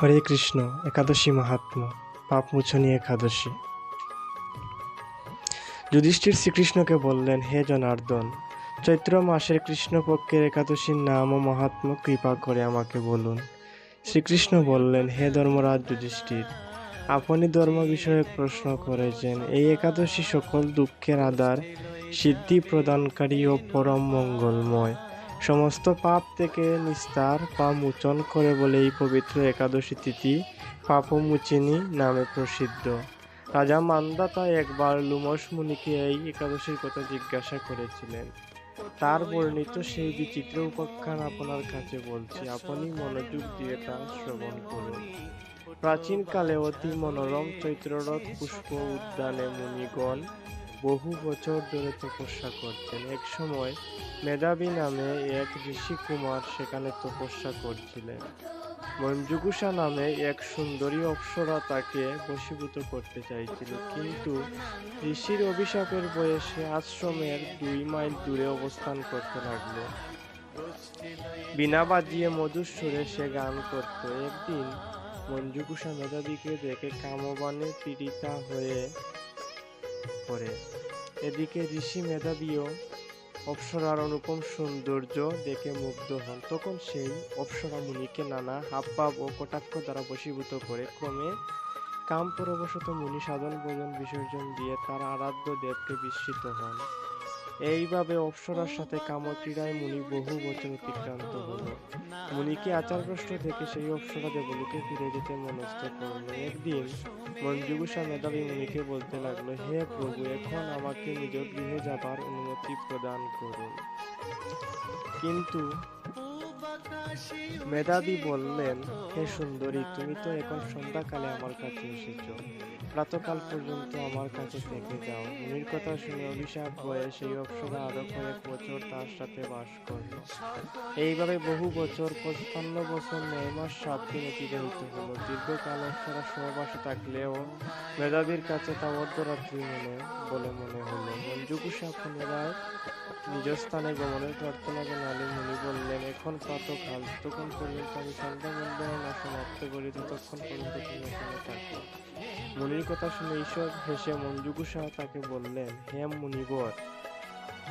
হরে কৃষ্ণ, একাদশী মাহাত্ম পাপমোচনী একাদশী। যুধিষ্ঠির শ্রীকৃষ্ণকে বললেন, হে জনার্দন, চৈত্র মাসের কৃষ্ণপক্ষের একাদশীর নাম ও মহাত্ম কৃপা করে আমাকে বলুন। শ্রীকৃষ্ণ বললেন, হে ধর্মরাজ যুধিষ্ঠির, আপনি ধর্ম বিষয়ে প্রশ্ন করেছেন। এই একাদশী সকল দুঃখের আধার, সিদ্ধি প্রদানকারী ও পরম মঙ্গলময়। সমস্ত পাপ থেকে নিস্তার বা মোচন করে বলে এই পবিত্র একাদশী তিথি পাপমোচিনী নামে প্রসিদ্ধ। রাজা মান্দাতা একবার লুমস মুনিকে এই একাদশীর কথা জিজ্ঞাসা করেছিলেন। তার বর্ণিত সেই বিচিত্র উপাখ্যান আপনার কাছে বলছি, আপনি মনোযোগ দিয়ে তা শ্রবণ করুন। প্রাচীনকালে অতি মনোরম চৈত্ররথ পুষ্প উদ্যানে মুনিগণ বহু বছর ধরে তপস্যা করতেন এক সময় মেধাবী নামে এক ঋষি কুমার সেখানে তপস্যা করছিলেন। মঞ্জুগুষা নামে এক সুন্দরী অপ্সরা তাকে বশীভূত করতে চাইছিল। কিন্তু ঋষির অভিশাপের বয়সে আশ্রমের দুই মাইল দূরে অবস্থান করতে লাগল। বিনা বাজিয়ে মধুর সুরে সে গান করত। একদিন মঞ্জুগুষা মেধাবীকে দেখে কামবানে পীড়িতা হয়ে এদিকে ঋষি মেধাবীও অপ্সরার অনুপম সৌন্দর্য দেখে মুগ্ধ হন। তখন সেই অপ্সরা মুনিকে নানা হাবভাব ও কটাক্ষ দ্বারা বশীভূত করে ক্রমে কাম পরবশত মুনি সাধন ভোজন বিসর্জন দিয়ে তার আরাধ্য দেবকে বিস্মিত হন। এইভাবে অপ্সরার সাথে কামক্রীড়ায় মুনি বহু বছর অতিক্রান্ত হল। মুনিকে আচারগ্রস্ত থেকে সেই অপ্সরা দেবলোকে ফিরে যেতে মনস্থ করল। একদিন মঞ্জুগুষা মেধাবী মুনিকে বলতে লাগল, হে প্রভু, এখন আমাকে নিজ গৃহে যাবার অনুমতি প্রদান করুন। কিন্তু মেধাবী বললেন হে সুন্দরী তুমি তো এখন সন্ধ্যাকালে আমার কাছে এসেছ। প্রাতকাল পর্যন্ত আমার কাছে থেকে যাও। মুনির কথা শুনে অভিশাপ বয়ে সেই অপ্সরা আরও কয়েক বছর তার সাথে বাস করল। এইভাবে বহু বছর পঁচপান্ন বছর নয় মাস সাত দিন অতিবাহিত হলো। দীর্ঘকাল অপ্সরা সহবাসে থাকলেও মেধাবীর কাছে তা অর্ধরাত্রি মনে বলে মনে হলো। মঞ্জুকুষা পুনরায় নিজ স্থানে গমনের প্রার্থনা জানালে মুনি বললেন, এখন প্রাতকাল তখন পর্যন্ত আমি সন্ধ্যা বন্ধনা সমাপ্ত করি ততক্ষণ পর্যন্ত তুমি এখানে থাকো। মুনির কথা শুনে ঈশ্বর হেসে মঞ্জুকুষা তাকে বললেন, হে মুনিবর,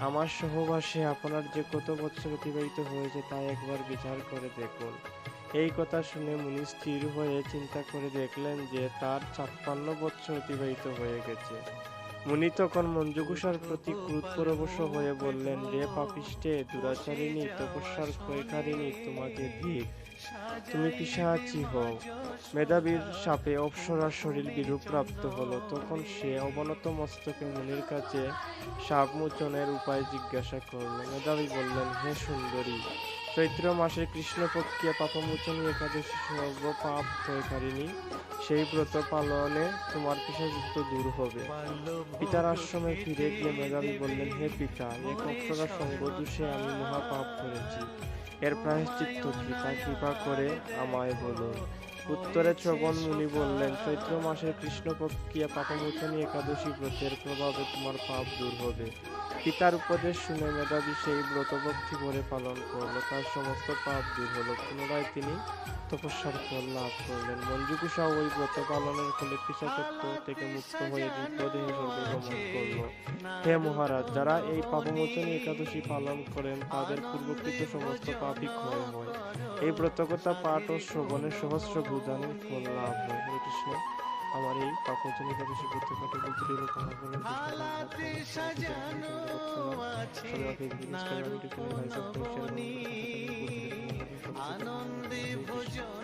আমার সহবাসে আপনার যে কত বছর অতিবাহিত হয়েছে তা একবার বিচার করে দেখুন। এই কথা শুনে মুনি স্থির হয়ে চিন্তা করে দেখলেন যে তার ছাপ্পান্ন বছর অতিবাহিত হয়ে গেছে। মুনি তখন মঞ্জুকুষার প্রতি ক্রুধ পরবশ হয়ে বললেন, রে পাপিষ্টে, দুরাচারিণী, তপস্যার ক্ষয়কারিণী, তোমাকে ধিক তুমি পিসাচি হও। মেধাবীর সাপে অপ্সরার শরীর বিরূপ প্রাপ্ত হলো। তখন সে অবনত মস্তকে মুনির কাছে সাপ মোচনের উপায় জিজ্ঞাসা করল। মেধাবী বললেন, হে সুন্দরী চৈত্র মাসের কৃষ্ণপক্ষিয়া পাপমোচনী একাদশী সর্ব পাপ ক্ষয়কারিণী। সেই ব্রত পালনে তোমার পিসাযুক্ত দূর হবে। পিতার আশ্রমে ফিরে গিয়ে মেধাবী বললেন, হে পিতা এক অক্ষরা সঙ্গ দোষে আমি মহা পাপ করেছি। এর প্রায়শ্চিত্ত কি তা কৃপা করে আমায় বলুন উত্তরে শ্রবণ মুনি বললেন, চৈত্র মাসের কৃষ্ণপক্ষিয়া পাপমোচনী একাদশী ব্রতের প্রভাবে তোমার পাপ দূর হবে। পিতার উপদেশ শুনে মেধাবী সেই ব্রতভক্তি করে পালন করল। তার সমস্ত পাপ দূর হলো। পুনরায় তিনি তপস্যার ফল লাভ করলেন। মঞ্জুকুষা ওই ব্রত পালনের ফলে পিসাচত্ব থেকে মুক্ত হয়ে দিব্যদেহে স্বর্গে গমন করল। হে মহারাজ, যারা এই পাপমোচনী একাদশী পালন করেন, তাদের পূর্বকৃত সমস্ত পাপই ক্ষয় হয়। এই ব্রতকথা পাঠ ও শ্রবণের সহস্র ভূদানের ফল লাভ হয়। হরে কৃষ্ণ। আমার এই পাপমোচনী একাদশী ব্রত পাঠে বলতে আনন্দে ভোজন